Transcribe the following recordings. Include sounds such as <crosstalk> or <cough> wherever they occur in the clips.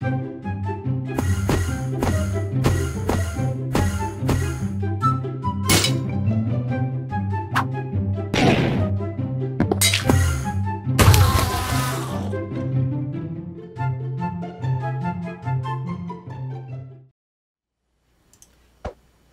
thank you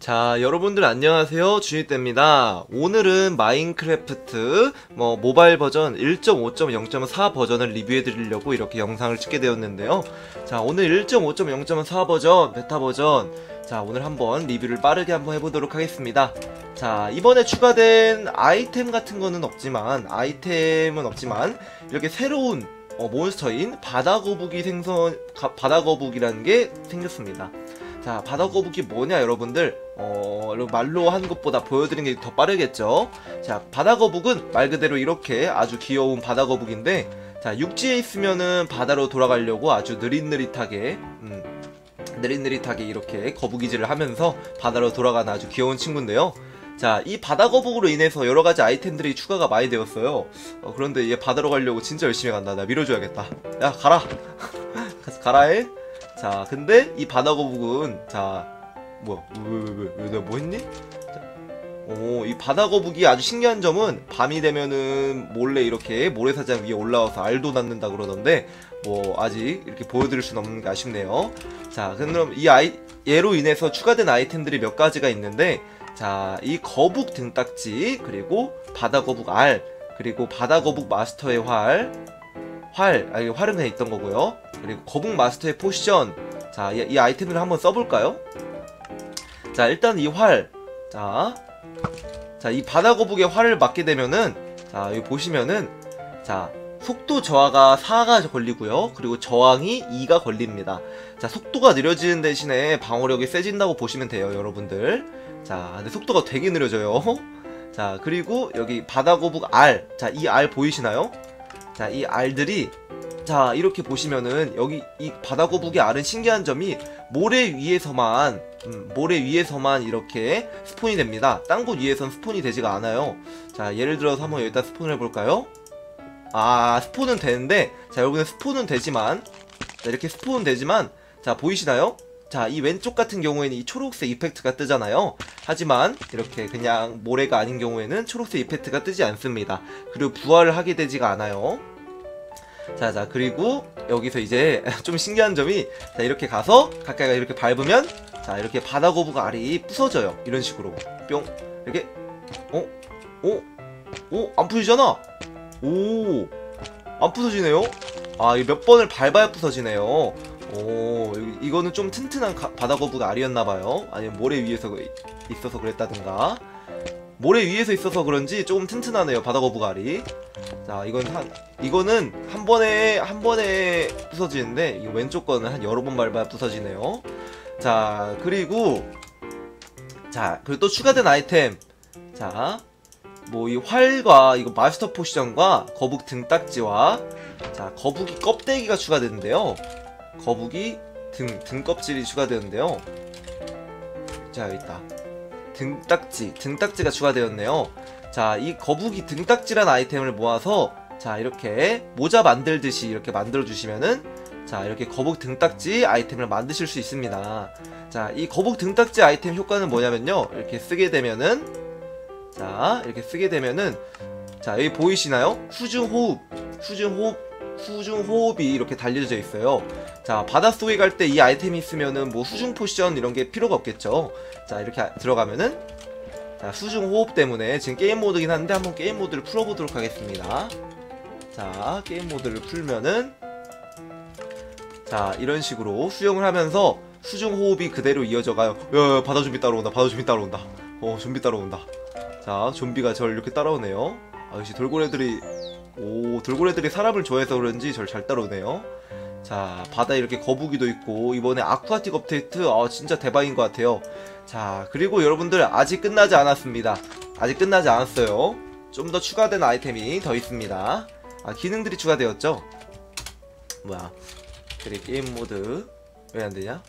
자, 여러분들 안녕하세요. 주니떼입니다. 오늘은 마인크래프트 뭐 모바일 버전 1.5.0.4 버전을 리뷰해 드리려고 이렇게 영상을 찍게 되었는데요. 자, 오늘 1.5.0.4 버전 베타 버전 자, 오늘 한번 리뷰를 빠르게 한번 해 보도록 하겠습니다. 자, 이번에 추가된 아이템 같은 거는 없지만 아이템은 없지만 이렇게 새로운 어, 몬스터인 바다거북이 생선 가, 바다거북이라는 게 생겼습니다. 자, 바다 거북이 뭐냐, 여러분들? 어, 말로 한 것보다 보여드리는 게더 빠르겠죠? 자, 바다 거북은 말 그대로 이렇게 아주 귀여운 바다 거북인데, 자, 육지에 있으면은 바다로 돌아가려고 아주 느릿느릿하게, 음, 느릿느릿하게 이렇게 거북이질을 하면서 바다로 돌아가는 아주 귀여운 친구인데요. 자, 이 바다 거북으로 인해서 여러 가지 아이템들이 추가가 많이 되었어요. 어, 그런데 얘 바다로 가려고 진짜 열심히 간다. 나 밀어줘야겠다. 야, 가라! <laughs> 가라 해? 자, 근데 이 바다거북은 자, 뭐야? 왜왜왜 왜 내가 뭐 했니? 자, 오, 이 바다거북이 아주 신기한 점은 밤이 되면은 몰래 이렇게 모래사장 위에 올라와서 알도 낳는다 그러던데 뭐 아직 이렇게 보여드릴 수는 없는 게 아쉽네요. 자, 그럼 이 아이 얘로 인해서 추가된 아이템들이 몇 가지가 있는데 자, 이 거북 등딱지 그리고 바다거북 알 그리고 바다거북 마스터의 활 활, 아, 이 활은 그냥 있던 거고요. 그리고 거북 마스터의 포션. 자, 이, 이 아이템을 한번 써볼까요? 자, 일단 이 활. 자, 자, 이 바다 거북의 활을 맞게 되면은, 자, 여기 보시면은, 자, 속도 저하가 4가 걸리고요. 그리고 저항이 2가 걸립니다. 자, 속도가 느려지는 대신에 방어력이 세진다고 보시면 돼요, 여러분들. 자, 근데 속도가 되게 느려져요. <laughs> 자, 그리고 여기 바다거북 알. 자, 이알 보이시나요? 자, 이 알들이 자, 이렇게 보시면은 여기 이 바다거북의 알은 신기한 점이 모래 위에서만 음, 모래 위에서만 이렇게 스폰이 됩니다. 딴 곳 위에선 스폰이 되지가 않아요. 자, 예를 들어서 한번 여기다 스폰을 해볼까요? 아, 스폰은 되는데 자, 여러분은 스폰은 되지만 자, 이렇게 스폰은 되지만 자, 보이시나요? 자, 이 왼쪽 같은 경우에는 이 초록색 이펙트가 뜨잖아요. 하지만 이렇게 그냥 모래가 아닌 경우에는 초록색 이펙트가 뜨지 않습니다. 그리고 부활을 하게 되지가 않아요. 자, 자, 그리고 여기서 이제 <laughs> 좀 신기한 점이 자, 이렇게 가서 가까이 이렇게 밟으면 자, 이렇게 바다거북 알이 부서져요. 이런 식으로. 뿅. 이렇게 어? 어? 어? 안 부서지잖아. 오. 안 부서지네요. 아, 이 몇 번을 밟아야 부서지네요. 오, 이거는 좀 튼튼한 바다 거북 알이었나봐요. 아니면 모래 위에서 있어서 그랬다든가. 모래 위에서 있어서 그런지 조금 튼튼하네요, 바다 거북 알이. 자, 이건 한, 이거는 한 번에, 한 번에 부서지는데, 이 왼쪽 거는 한 여러 번 밟아야 부서지네요. 자, 그리고, 자, 그리고 또 추가된 아이템. 자, 뭐 이 활과 이거 마스터 포션과 거북 등딱지와 자, 거북이 껍데기가 추가되는데요. 거북이 등, 등껍질이 추가되는데요. 자, 여기 있다. 등딱지, 등딱지가 추가되었네요. 자, 이 거북이 등딱지란 아이템을 모아서 자, 이렇게 모자 만들듯이 이렇게 만들어 주시면은 자, 이렇게 거북 등딱지 아이템을 만드실 수 있습니다. 자, 이 거북 등딱지 아이템 효과는 뭐냐면요. 이렇게 쓰게 되면은 자, 이렇게 쓰게 되면은 자, 여기 보이시나요? 후중 호흡, 후중 호흡, 후중 호흡이 이렇게 달려져 있어요. 자, 바닷속에 갈 때 이 아이템이 있으면은 뭐 수중 포션 이런 게 필요가 없겠죠. 자, 이렇게 들어가면은 자, 수중 호흡 때문에 지금 게임 모드긴 한데 한번 게임 모드를 풀어보도록 하겠습니다. 자, 게임 모드를 풀면은 자, 이런 식으로 수영을 하면서 수중 호흡이 그대로 이어져 가요. 야, 바다 좀비 따라온다. 바다 좀비 따라온다. 어, 좀비 따라온다. 자, 좀비가 저를 이렇게 따라오네요. 아, 역시 돌고래들이 오, 돌고래들이 사람을 좋아해서 그런지 저를 잘 따라오네요. 자, 바다에 이렇게 거북이도 있고 이번에 아쿠아틱 업데이트 아, 진짜 대박인 것 같아요. 자, 그리고 여러분들 아직 끝나지 않았습니다. 아직 끝나지 않았어요. 좀 더 추가된 아이템이 더 있습니다. 아, 기능들이 추가되었죠? 뭐야. 그래, 게임 모드. 왜 안 되냐?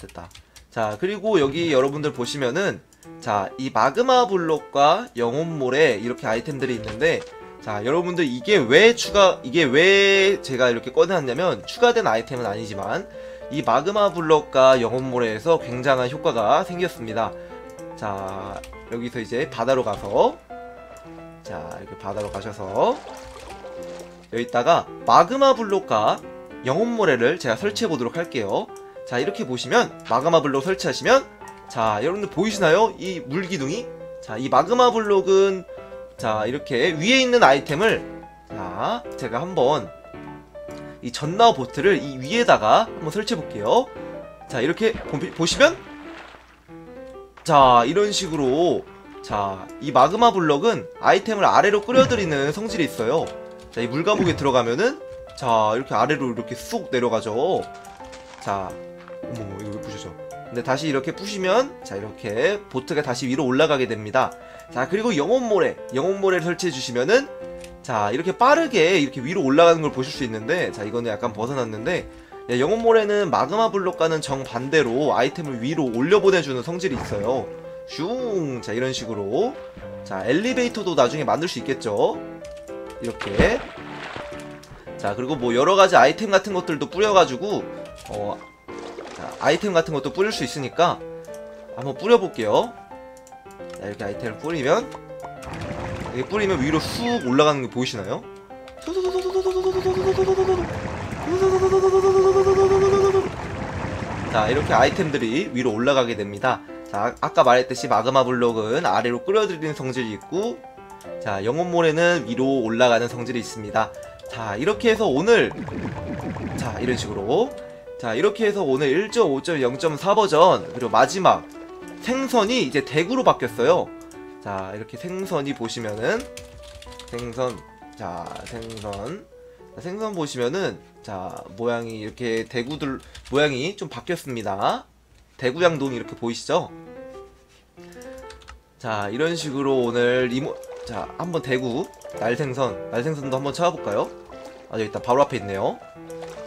됐다. 자, 그리고 여기 여러분들 보시면은 자, 이 마그마 블록과 영혼몰에 이렇게 아이템들이 있는데 자, 여러분들 이게 왜 추가, 이게 왜 제가 이렇게 꺼내놨냐면 추가된 아이템은 아니지만 이 마그마 블럭과 영혼모래에서 굉장한 효과가 생겼습니다. 자, 여기서 이제 바다로 가서 자, 이렇게 바다로 가셔서 여기다가 마그마 블록과 영혼모래를 제가 설치해 보도록 할게요. 자, 이렇게 보시면 마그마 블록 설치하시면 자, 여러분들 보이시나요? 이 물기둥이? 자, 이 마그마 블록은 자, 이렇게 위에 있는 아이템을 자, 제가 한번 이 전나우 보트를 이 위에다가 한번 설치해 볼게요. 자, 이렇게 보, 보시면 자, 이런 식으로 자, 이 마그마 블럭은 아이템을 아래로 끌어들이는 성질이 있어요. 자, 이 물감옥에 들어가면은 자, 이렇게 아래로 이렇게 쑥 내려가죠. 자, 어머, 이거 왜 부셔져? 근데 다시 이렇게 부시면 자, 이렇게 보트가 다시 위로 올라가게 됩니다. 자, 그리고 영혼모래, 영혼모래를 설치해 주시면은 자, 이렇게 빠르게 이렇게 위로 올라가는 걸 보실 수 있는데 자, 이거는 약간 벗어났는데 야, 영혼모래는 마그마 블록과는 정반대로 아이템을 위로 올려보내주는 성질이 있어요. 슝! 자, 이런 식으로. 자, 엘리베이터도 나중에 만들 수 있겠죠? 이렇게. 자, 그리고 뭐 여러가지 아이템 같은 것들도 뿌려가지고, 어, 자, 아이템 같은 것도 뿌릴 수 있으니까, 한번 뿌려볼게요. 자, 이렇게 아이템을 뿌리면, 이렇게 뿌리면 위로 쑥 올라가는 게 보이시나요? 자, 이렇게 아이템들이 위로 올라가게 됩니다. 자, 아까 말했듯이 마그마 블록은 아래로 끌어들이는 성질이 있고, 자, 영혼모래는 위로 올라가는 성질이 있습니다. 자, 이렇게 해서 오늘, 자, 이런 식으로. 자, 이렇게 해서 오늘 1.5.0.4 버전, 그리고 마지막 생선이 이제 대구로 바뀌었어요. 자, 이렇게 생선이 보시면은, 생선, 자, 생선. 자, 생선 보시면은, 자, 모양이 이렇게 대구들, 모양이 좀 바뀌었습니다. 대구양동이 이렇게 보이시죠? 자, 이런 식으로 오늘 이모, 자, 한번 대구, 날생선, 날생선도 한번 찾아볼까요? 아, 여기 있다. 바로 앞에 있네요.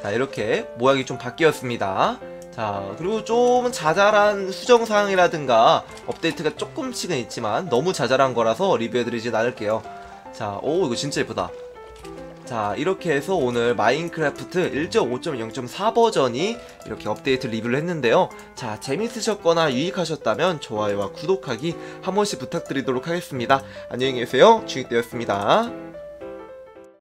자, 이렇게 모양이 좀 바뀌었습니다. 자, 그리고 좀 자잘한 수정사항이라든가 업데이트가 조금씩은 있지만 너무 자잘한 거라서 리뷰해드리진 않을게요. 자, 오, 이거 진짜 예쁘다. 자 이렇게 해서 오늘 마인크래프트 1.5.0.4 버전이 이렇게 업데이트 리뷰를 했는데요 자 재밌으셨거나 유익하셨다면 좋아요와 구독하기 한 번씩 부탁드리도록 하겠습니다 안녕히 계세요 주익되었습니다